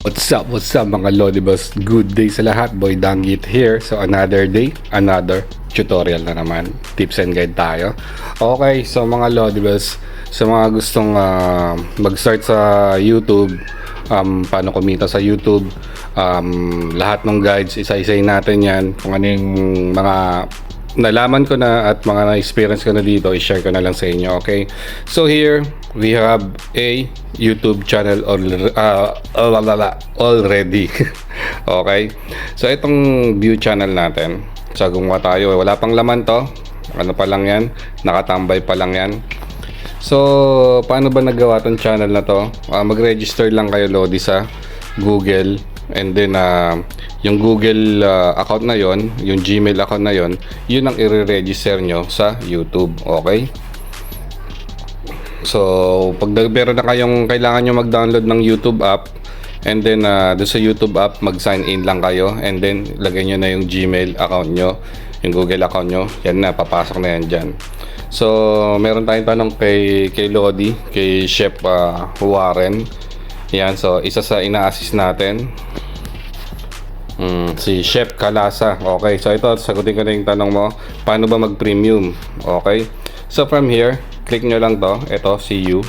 What's up, what's up mga Lodibus? Good day sa lahat, Boy Danggit here. So another day, another tutorial na naman. Tips and guide tayo. Okay, so mga Lodibus, sa mga gustong ah, mag-start sa YouTube, um, paano kumita sa YouTube, um, lahat ng guides, isa-isay natin yan. Kung ano yung mga nalaman ko na at mga na-experience ko na dito, i-share ko na lang sa inyo, okay? So here, we have a YouTube channel or, uh, already. okay? So itong view channel natin, so gumawa tayo, wala pang laman to. Ano pa lang yan? Nakatambay pa lang yan. So, paano ba nagawa tong channel na to? Ah, mag-register lang kayo Lodi sa Google and then ah, yung Google ah, account na yon, yung Gmail account na yon, yun ang i-register nyo sa YouTube, okay? So, pag meron na kayong kailangan nyo mag-download ng YouTube app and then uh, doon sa YouTube app mag-sign in lang kayo and then lagay nyo na yung Gmail account nyo, yung Google account nyo, yan na, papasok na yan dyan. So, meron tayong tanong kay, kay Lodi, kay Chef uh, Warren. Yan, so isa sa ina-assist natin. Mm, si Chef Kalasa. Okay, so ito, sagutin ko na yung tanong mo. Paano ba mag-premium? Okay. So from here, click nyo lang to. Ito, si you.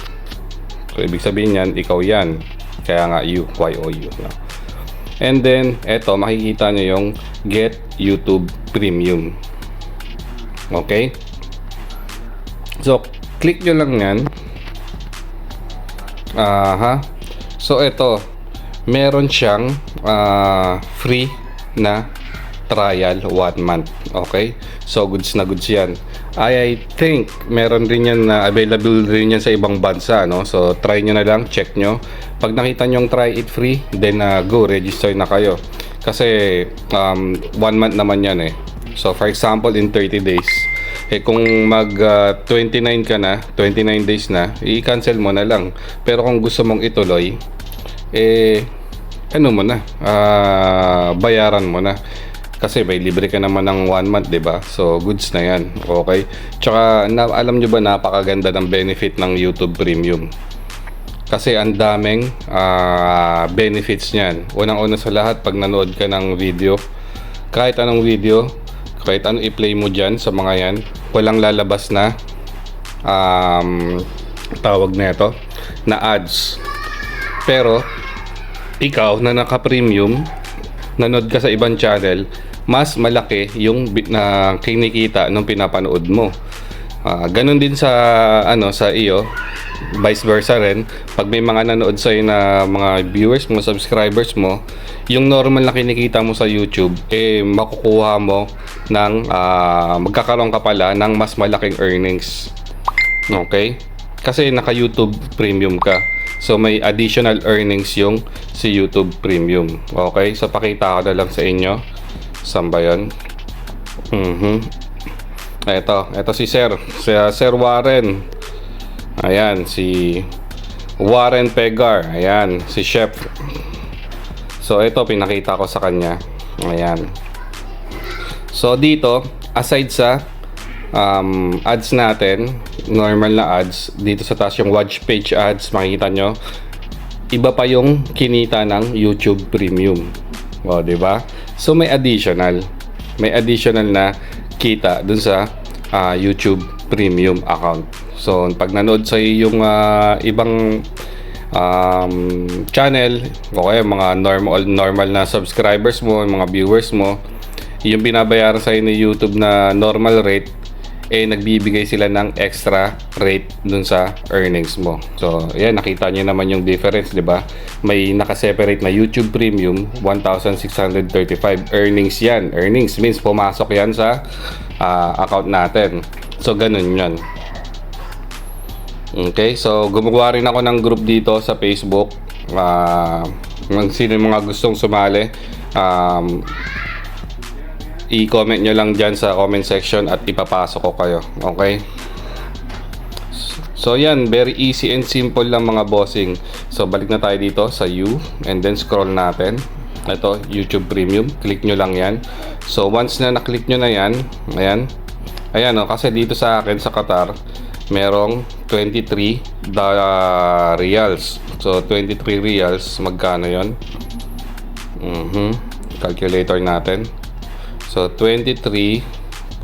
So ibig sabihin yan, ikaw yan. Kaya nga you, Y-O-U. No? And then, ito, makikita nyo yung Get YouTube Premium. Okay? So, click nyo lang yan. Aha. So, ito, meron siyang ah, free na trial one month. Okay? So, goods na goods yan. I, I think meron rin yan na available rin yan sa ibang bansa. No? So, try nyo na lang, check nyo. Pag nakita nyo yung try it free, then uh, go, register na kayo. Kasi, um, one month naman yan eh. So, for example, in 30 days, eh kung mag ah, 29 ka na, 29 days na, i-cancel mo na lang. Pero kung gusto mong ituloy, eh ano mo na, ah, bayaran mo na. Kasi may libre ka naman ng one month, 'di ba? So goods na 'yan. Okay? Tsaka na, alam nyo ba napakaganda ng benefit ng YouTube Premium. Kasi ang daming ah, benefits niyan. Unang-una sa lahat pag nanood ka ng video, kahit anong video, kahit ano i-play mo diyan sa mga 'yan, walang lalabas na um, tawag na ito na ads. Pero ikaw na naka-premium, nanood ka sa ibang channel, mas malaki yung na kinikita nung pinapanood mo. Ah, ganun din sa ano sa iyo, vice versa rin. Pag may mga nanood sa na mga viewers mo, subscribers mo, yung normal na kinikita mo sa YouTube, eh makukuha mo ng ah, magkakaroon ka pala ng mas malaking earnings. Okay? Kasi naka YouTube Premium ka. So may additional earnings yung si YouTube Premium. Okay? So pakita ko na lang sa inyo. Saan ba yun? Mhm. Ito, ito si Sir. Si uh, Sir Warren. Ayan, si Warren Pegar. Ayan, si Chef. So ito pinakita ko sa kanya. Ayan. So dito, aside sa um, ads natin, normal na ads, dito sa taas yung watch page ads, makikita nyo, iba pa yung kinita ng YouTube Premium. O, ba? So may additional. May additional na kita dun sa ah, YouTube Premium account. So pag nanood sa yung ah, ibang um, channel o kaya mga normal normal na subscribers mo, mga viewers mo, yung binabayaran sa ni YouTube na normal rate eh nagbibigay sila ng extra rate dun sa earnings mo. So, yan nakita niyo naman yung difference, 'di ba? May naka-separate na YouTube Premium 1,635 earnings 'yan. Earnings means pumasok 'yan sa ah, account natin. So, ganun 'yan. Okay, so gumawa rin ako ng group dito sa Facebook. Uh, sino yung mga gustong sumali, um, i-comment nyo lang dyan sa comment section at ipapasok ko kayo. Okay? So yan, very easy and simple lang mga bossing. So balik na tayo dito sa you and then scroll natin. Ito, YouTube Premium. Click nyo lang yan. So once na na-click nyo na yan, ayan. Ayan o, kasi dito sa akin sa Qatar, merong 23 da reals. So 23 reals, magkano yon Mhm. Calculator natin. So, 23.99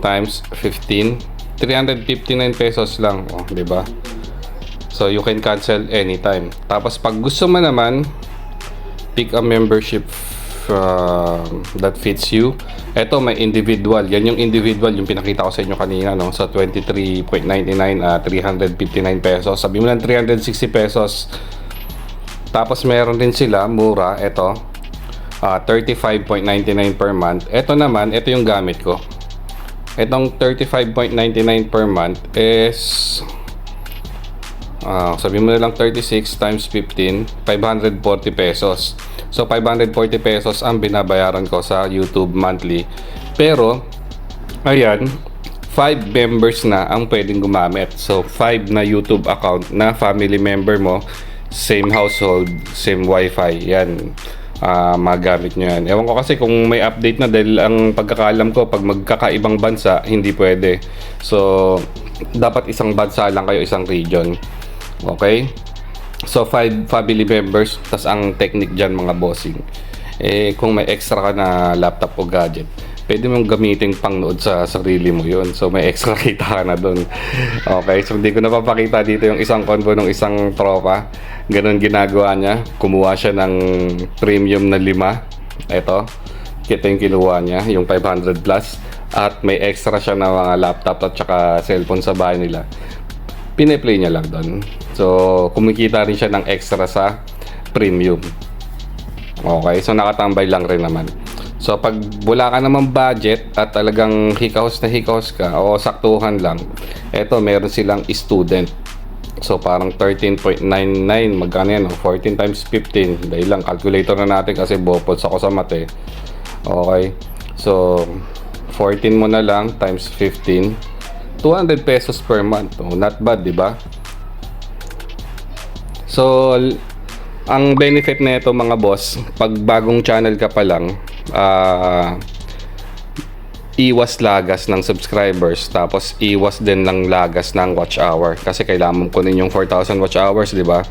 times 15. 359 pesos lang. Oh, di ba? So, you can cancel anytime. Tapos, pag gusto mo naman, pick a membership uh, that fits you. Ito, may individual. Yan yung individual, yung pinakita ko sa inyo kanina, no? Sa 23.99, uh, 359 pesos. Sabi mo lang 360 pesos. Tapos, meron din sila, mura, ito, uh, 35.99 per month. Ito naman, ito yung gamit ko. Itong 35.99 per month is Ah, sabi mo na lang 36 times 15, 540 pesos. So 540 pesos ang binabayaran ko sa YouTube monthly. Pero ayan, 5 members na ang pwedeng gumamit. So 5 na YouTube account na family member mo, same household, same wifi. Yan. Ah, magamit nyo yan. Ewan ko kasi kung may update na dahil ang pagkakalam ko pag magkakaibang bansa, hindi pwede. So, dapat isang bansa lang kayo, isang region. Okay? So, five family members. tas ang technique dyan, mga bossing. Eh, kung may extra ka na laptop o gadget, pwede mong gamitin pangnood sa sarili mo yon So, may extra kita ka na doon. Okay? So, hindi ko napapakita dito yung isang convo ng isang tropa. Ganon ginagawa niya. Kumuha siya ng premium na lima. Ito. Kita yung kinuha niya, yung 500 plus. At may extra siya na mga laptop at saka cellphone sa bahay nila pineplay niya lang doon. So, kumikita rin siya ng extra sa premium. Okay, so nakatambay lang rin naman. So, pag wala ka naman budget at talagang hikahos na hikahos ka o saktuhan lang, eto meron silang student. So, parang 13.99, magkano yan? oh? 14 times 15. Dahil lang, calculator na natin kasi bopots ako sa mate. Okay, so 14 mo na lang times 15 200 pesos per month. Oh, not bad, di ba? So, ang benefit na ito mga boss, pag bagong channel ka pa lang, ah, iwas lagas ng subscribers tapos iwas din lang lagas ng watch hour. Kasi kailangan mo kunin yung 4,000 watch hours di ba?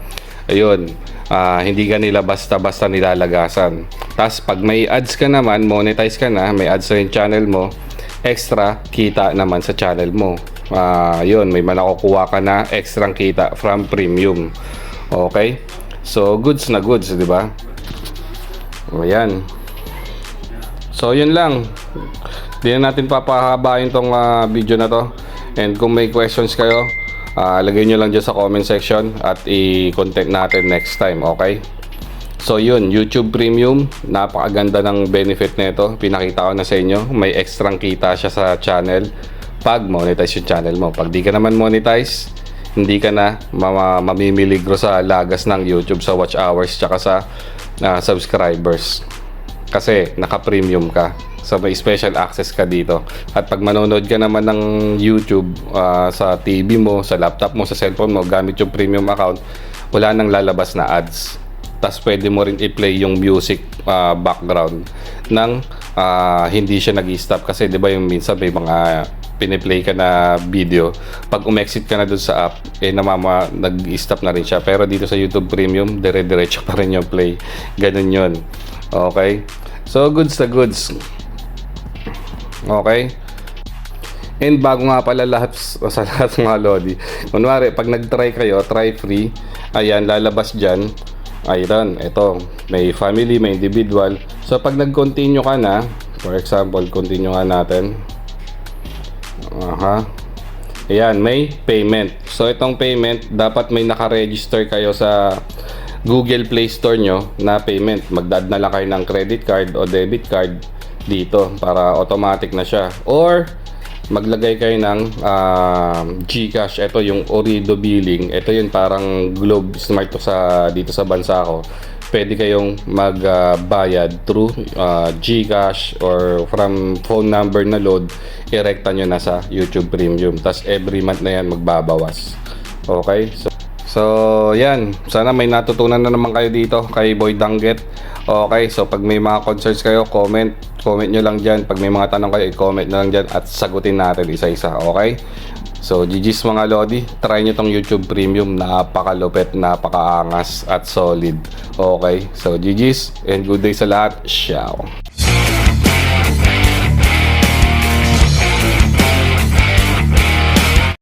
Ayun ah, hindi ka nila basta-basta nilalagasan. Tapos pag may ads ka naman monetize ka na may ads sa yung channel mo extra kita naman sa channel mo. Ah, yun may manakukuha ka na extra kita from premium. Okay so goods na goods di ba ayan So, yun lang. Di na natin papahabain tong ah, video na to. And kung may questions kayo, ah, lagay nyo lang dyan sa comment section at i-contact natin next time, okay? So, yun. YouTube Premium. Napakaganda ng benefit nito. Pinakita ko na sa inyo. May extra kita siya sa channel pag monetize yung channel mo. Pag di ka naman monetize, hindi ka na mamimiligro sa lagas ng YouTube sa watch hours tsaka sa ah, subscribers kasi naka-premium ka. So may special access ka dito. At pag manonood ka naman ng YouTube ah, sa TV mo, sa laptop mo, sa cellphone mo, gamit yung premium account, wala nang lalabas na ads. Tapos pwede mo rin i-play yung music ah, background ng ah, hindi siya nag-stop kasi 'di ba yung minsan may mga piniplay ka na video pag umexit ka na dun sa app eh namama nag-stop na rin siya pero dito sa YouTube Premium dire-diretso pa rin yung play ganun yun okay so goods na goods okay And bago nga pala lahat sa lahat mga lodi. Kunwari, pag nag-try kayo, try free. Ayan, lalabas dyan. Ayun, ito. May family, may individual. So, pag nag-continue ka na, for example, continue nga natin. Aha. Ayan, may payment. So, itong payment, dapat may nakaregister kayo sa Google Play Store nyo na payment. Magdad na lang kayo ng credit card o debit card dito para automatic na siya. Or, maglagay kayo ng ah, GCash. Ito yung Orido billing. Ito yung parang Globe Smart to sa dito sa bansa ko. Pwede kayong magbayad through ah, GCash or from phone number na load. Irekta nyo na sa YouTube Premium. Tapos every month na yan magbabawas. Okay? So, So, yan. Sana may natutunan na naman kayo dito kay Boy Danget. Okay, so pag may mga concerns kayo, comment. Comment nyo lang dyan. Pag may mga tanong kayo, i-comment nyo lang dyan at sagutin natin isa-isa. Okay? So, GG's mga Lodi, try nyo tong YouTube Premium. Napakalupit, napakaangas at solid. Okay? So, GG's and good day sa lahat. Ciao!